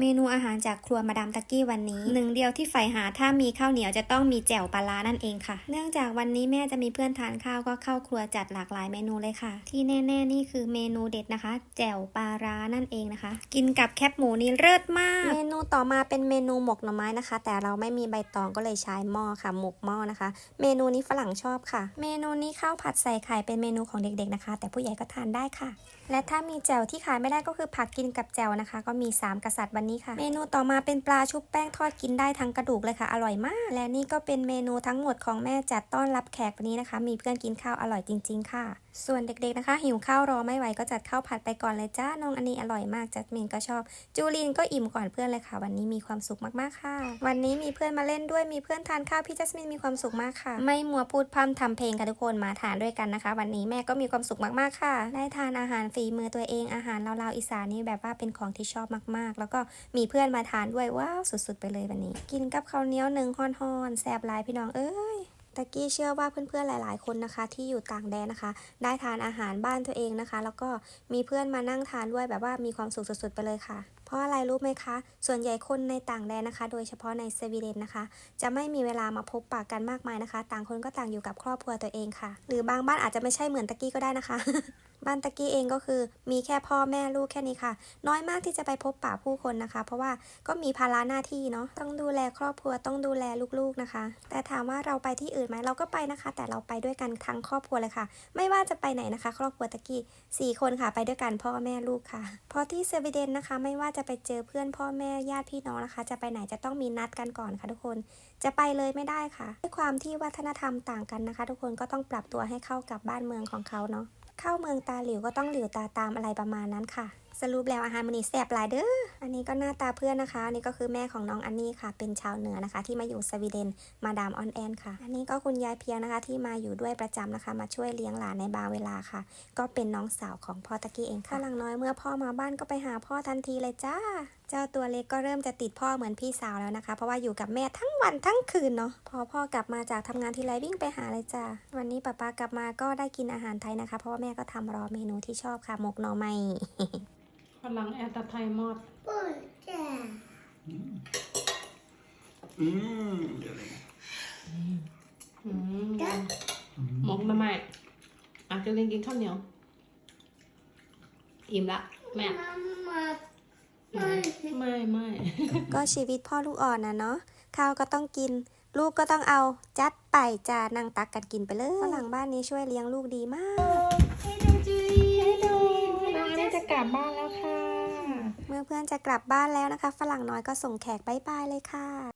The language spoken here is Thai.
เมนูอาหารจากครัวมาดามตะกี้วันนี้หนึ่งเดียวที่ใฝ่หาถ้ามีข้าวเหนียวจะต้องมีแจ่วปลาร้านั่นเองค่ะ เนื่องจากวันนี้แม่จะมีเพื่อนทานข้าวก็เข้าครัวจัดหลากหลายเมนูเลยค่ะ ที่แน่ ๆ นี่คือเมนูเด็ดนะคะ แจ่วปลาร้านั่นเองนะคะ กินกับแคบหมูนี่เลิศมาก เมนูต่อมาเป็นเมนูหมกหน่อไม้นะคะ แต่เราไม่มีใบตองก็เลยใช้หม้อค่ะ หมกหม้อนะคะ เมนูนี้ฝรั่งชอบค่ะ เมนูนี้ข้าวผัดใส่ไข่เป็นเมนูของเด็ก ๆนะคะ แต่ผู้ใหญ่ก็ทานได้ค่ะและถ้ามีแจ่วที่ขายไม่ได้ก็คือผักกินกับแจ่วนะคะ ก็มี 3 กษัตริย์วันนี้ค่ะ เมนูต่อมาเป็นปลาชุบแป้งทอดกินได้ทั้งกระดูกเลยค่ะ อร่อยมาก และนี่ก็เป็นเมนูทั้งหมดของแม่จัดต้อนรับแขกวันนี้นะคะ มีเพื่อนกินข้าวอร่อยจริง ๆ ค่ะ ส่วนเด็กๆนะคะ หิวข้าวรอไม่ไหวก็จัดข้าวผัดไปก่อนเลยจ้าน้องอันนี้อร่อยมากจัดเมนก็ชอบ จูลินก็อิ่มก่อนเพื่อนเลยค่ะ วันนี้มีความสุขมากๆค่ะ วันนี้มีเพื่อนมาเล่นด้วยมีเพื่อนทานข้าวพี่จัสมินมีความสุขมากค่ะ ไม่มัวพูดพร่ำทำเพลงกันทุกคนมาทานด้วยกันนะคะ วันนี้แม่ก็มีความสุขมากๆค่ะ ได้ทานอาหารฝีมือตัวเองอาหารลาวๆอีสานนี่แบบว่าเป็นของที่ชอบมากๆ แล้วก็มีเพื่อนมาทานด้วยว้าวสุดๆ ไปเลยวันนี้ กินกับข้าวเหนียวหนึ่งฮ้อนๆแซ่บลายพี่น้องเอ้ย ตะกี้เชื่อว่าเพื่อนๆหลายๆ คนนะคะ ที่อยู่ต่างแดนนะคะ ได้ทานอาหารบ้านตัวเองนะคะ แล้วก็มีเพื่อนมานั่งทานด้วยแบบว่ามีความสุขสุดๆไปเลยค่ะ เพราะอะไรรู้ไหมคะ ส่วนใหญ่คนในต่างแดนนะคะ โดยเฉพาะในสวีเดนนะคะ จะไม่มีเวลามาพบปะกันมากมายนะคะ ต่างคนก็ต่างอยู่กับครอบครัวตัวเองค่ะ หรือบางบ้านอาจจะไม่ใช่เหมือนตะกี้ก็ได้นะคะ บ้านตะกี้เองก็คือมีแค่พ่อแม่ลูกแค่นี้ค่ะ น้อยมากที่จะไปพบปะผู้คนนะคะ เพราะว่าก็มีภาระหน้าที่เนาะต้องดูแลครอบครัวต้องดูแลลูกๆนะคะ แต่ถามว่าเราไปที่อื่นไหมเราก็ไปนะคะ แต่เราไปด้วยกันทั้งครอบครัวเลยค่ะ ไม่ว่าจะไปไหนนะคะ ครอบครัวตะกี้สี่คนค่ะ ไปด้วยกันพ่อแม่ลูกค่ะพราะที่สวีเดนนะคะ ไม่ว่าจะไปเจอเพื่อนพ่อแม่ญาติพี่น้องนะคะ จะไปไหนจะต้องมีนัดกันก่อนค่ะทุกคน จะไปเลยไม่ได้ค่ะด้วยความที่วัฒนธรรมต่างกันนะคะ ทุกคนก็ต้องปรับตัวให้เข้ากับบ้านเมืองของเขาเนาะ เข้าเมืองตาหลิวก็ต้องหลิวตาตามอะไรประมาณนั้นค่ะ สรุปแล้วอาหารมันนี่แซ่บหลายเด้อ อันนี้ก็หน้าตาเพื่อนนะคะ อันนี้ก็คือแม่ของน้องอันนี่ค่ะ เป็นชาวเหนือนะคะ ที่มาอยู่สวีเดน มาดามออนแอนค่ะ อันนี้ก็คุณยายเพียงนะคะ ที่มาอยู่ด้วยประจำนะคะ มาช่วยเลี้ยงหลานในบางเวลาค่ะ ก็เป็นน้องสาวของพ่อตะกี้เองค่ะหลังน้อยเมื่อพ่อมาบ้านก็ไปหาพ่อทันทีเลยจ้า เจ้าตัวเล็กก็เริ่มจะติดพ่อเหมือนพี่สาวแล้วนะคะ เพราะว่าอยู่กับแม่ทั้งวันทั้งคืนเนาะ พอพ่อกลับมาจากทำงานทีไรวิ่งไปหาเลยจ้า วันนี้ป๊าป๊ากลับมาก็ได้กินอาหารไทยนะคะ เพราะว่าแม่ก็ทำรอเมนูที่ชอบค่ะ หมกหน่อไม้ ฝรั่งแอตไทยมอด Mm, det är det. อืมหมกมาใหม่อาจจะเรียนกินข้าวเหนียว อิ่มละแม่ไม่ไม่ก็ชีวิตพ่อลูกอ่อนนะเนาะข้าวก็ต้องกิน ลูกก็ต้องเอาจัดไปจ้านั่งตักกันกินไปเลยฝรั่งบ้านนี้ช่วยเลี้ยงลูกดีมากน้องอันนี้จะกลับบ้านแล้วค่ะ เมื่อเพื่อนจะกลับบ้านแล้วนะคะ ฝรั่งน้อยก็ส่งแขกบายบายเลยค่ะ